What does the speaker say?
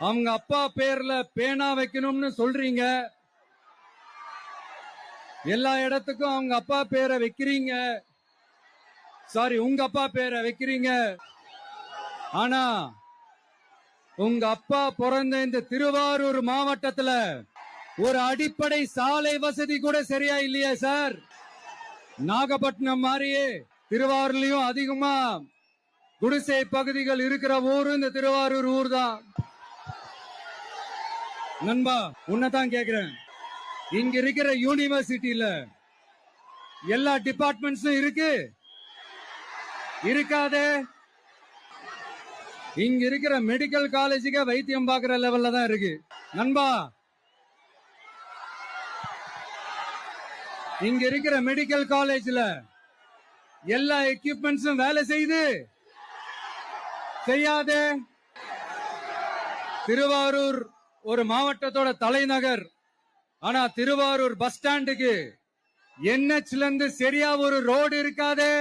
அவங்க அப்பா பேர்ல பேனா வைக்கணும்னு சொல்றீங்க. எல்லா இடத்துக்கும் அவங்க அப்பா பேரை வைக்கிறீங்க. சாரி உங்க அப்பா பேரை வைக்கிறீங்க. ஆனா உங்க அப்பா பிறந்த இந்த திருவாரூர் மாவட்டத்துல ஒரு அடிப்படை சாலை வசதி கூட சரியா இல்லையா சார்? நாகப்பட்டினம் மாதிரியே திருவாரூர்லயும் அதிகமா குடிசை பகுதிகள் இருக்கிற ஊரு இந்த திருவாரூர் ஊர் தான் நண்பா உன்னதான் கேக்குறேன். இங்க இருக்கிற யூனிவர்சிட்டியில எல்லா டிபார்ட்மெண்ட்ஸும் இருக்கு? இருக்காதே. இங்க இருக்கிற மெடிக்கல் காலேஜுக்கே வைத்தியம் பாக்குற லெவல்ல தான் இருக்கு. நண்பா இங்க இருக்கிற மெடிக்கல் காலேஜ்ல எல்லா எக்யூப்மெண்ட்ஸும் வேலை செய்யுது செய்யாதே. திருவாரூர் ஒரு மாவட்டத்தோட தலைநகர். ஆனா திருவாரூர் பஸ் ஸ்டாண்டுக்கு என்ஹெச்ல இருந்து சரியா ஒரு ரோடு இருக்காதே?